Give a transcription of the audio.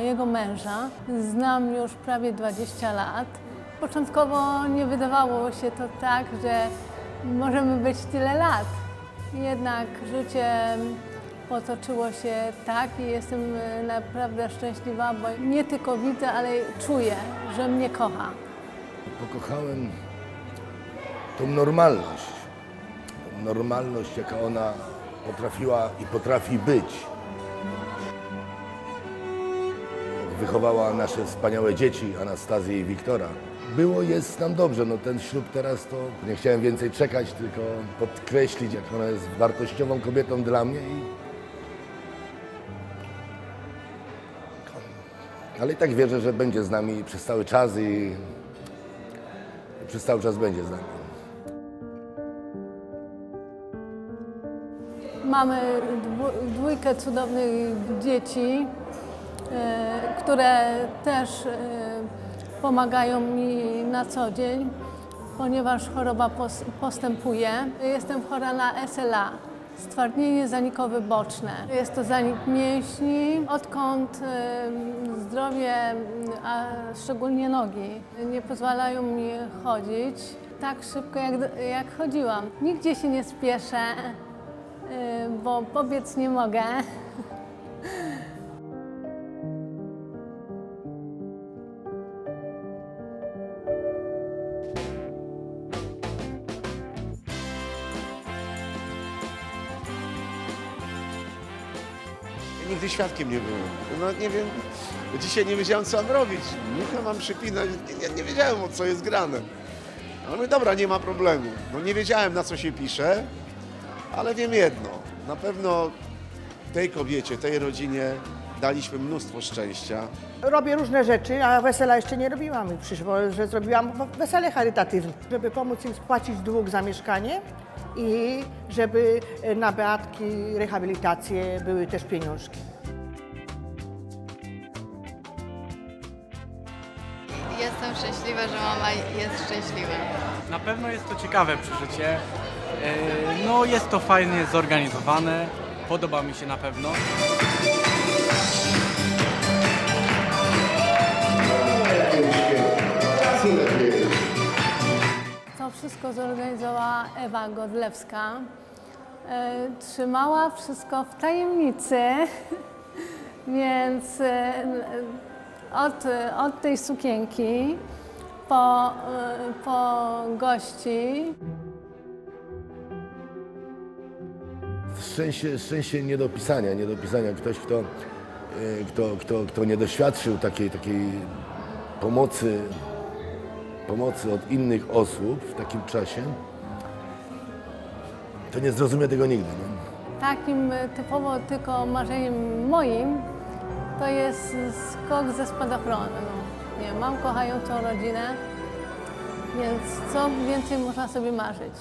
mojego męża znam już prawie 20 lat. Początkowo nie wydawało się to tak, że możemy być tyle lat. Jednak życie potoczyło się tak i jestem naprawdę szczęśliwa, bo nie tylko widzę, ale czuję, że mnie kocha. Pokochałem tą normalność. Tą normalność, jaka ona potrafiła i potrafi być. Wychowała nasze wspaniałe dzieci, Anastazję i Wiktora. Było, jest nam dobrze. No ten ślub teraz to nie chciałem więcej czekać, tylko podkreślić, jak ona jest wartościową kobietą dla mnie. I... Ale i tak wierzę, że będzie z nami przez cały czas i przez cały czas będzie z nami. Mamy dwójkę cudownych dzieci, które też e, pomagają mi na co dzień, ponieważ choroba pos- postępuje. Jestem chora na SLA, stwardnienie zanikowe boczne. Jest to zanik mięśni, odkąd e, zdrowie, a szczególnie nogi, nie pozwalają mi chodzić tak szybko, jak, jak chodziłam. Nigdzie się nie spieszę. Y, bo pobiec nie mogę. Nigdy świadkiem nie byłem. No nie wiem, dzisiaj nie wiedziałem co mam robić. Muchę mam przypinać, ja nie wiedziałem o co jest grane. Ale mówię, dobra, nie ma problemu. No nie wiedziałem na co się pisze, ale wiem jedno. Na pewno tej kobiecie, tej rodzinie daliśmy mnóstwo szczęścia. Robię różne rzeczy, a wesela jeszcze nie robiłam. I przyszło, że zrobiłam wesele charytatywne, żeby pomóc im spłacić dług za mieszkanie i żeby na beatki, rehabilitacje były też pieniążki. Jestem szczęśliwa, że mama jest szczęśliwa. Na pewno jest to ciekawe przeżycie. E, No jest to fajnie zorganizowane. Podoba mi się na pewno. To wszystko zorganizowała Ewa Godlewska. E, Trzymała wszystko w tajemnicy, więc e, od, od tej sukienki po, e, po gości Szczęście, szczęście nie do pisania, nie do pisania. Ktoś, kto, kto, kto, kto nie doświadczył takiej, takiej pomocy, pomocy od innych osób w takim czasie, to nie zrozumie tego nigdy. Nie? Takim typowo tylko marzeniem moim to jest skok ze spadochronem. Nie, mam kochającą rodzinę, więc co więcej można sobie marzyć.